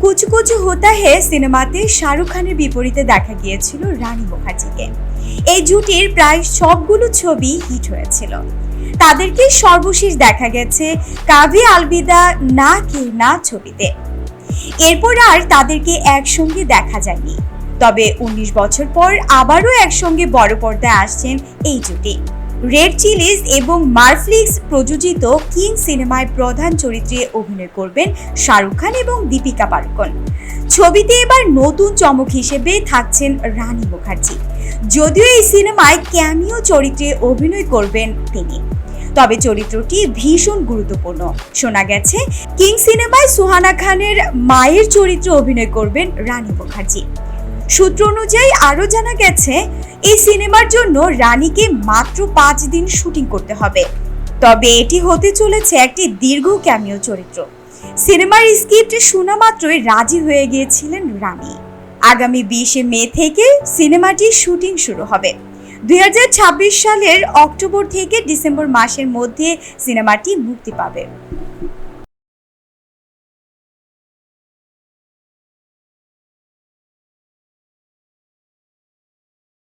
কুচু কুচু হোতা হে সিনেমাতে শাহরুখ খানের বিপরীতে দেখা গিয়েছিল রানী মুখার্জিকে। এই জুটির প্রায় সবগুলো ছবি হিট হয়েছিল। তাদেরকে সর্বশেষ দেখা গেছে কাভি আলবিদা না কে না ছবিতে। এরপর আর তাদেরকে একসঙ্গে দেখা যায়নি। তবে উনিশ বছর পর আবারও একসঙ্গে বড় পর্দায় আসছেন এই জুটি। রেড চিলিজ এবং মারফ্লিক্স প্রযোজিত কিং সিনেমায় প্রধান চরিত্রে অভিনয় করবেন শাহরুখ খান এবং দীপিকা পাড়ুকোন। ছবিতে এবার নতুন চমক হিসেবে থাকছেন রানী মুখার্জি। যদিও এই সিনেমায় ক্যামিও চরিত্রে অভিনয় করবেন তিনি। তবে চরিত্রটি ভীষণ গুরুত্বপূর্ণ। শোনা গেছে কিং সিনেমায় সুহানা খানের মায়ের চরিত্রে অভিনয় করবেন রানী মুখার্জি। সূত্র অনুযায়ী আরও জানা গেছে এই সিনেমার জন্য রানীকে মাত্র পাঁচ দিন শুটিং করতে হবে। তবে এটি হতে চলেছে একটি দীর্ঘ ক্যামিও চরিত্র। সিনেমার স্ক্রিপ্ট শোনা মাত্রই রাজি হয়ে গিয়েছিলেন রানী। আগামী বিশে মে থেকে সিনেমাটির শুটিং শুরু হবে। দুই হাজার ছাব্বিশ সালের অক্টোবর থেকে ডিসেম্বর মাসের মধ্যে সিনেমাটি মুক্তি পাবে।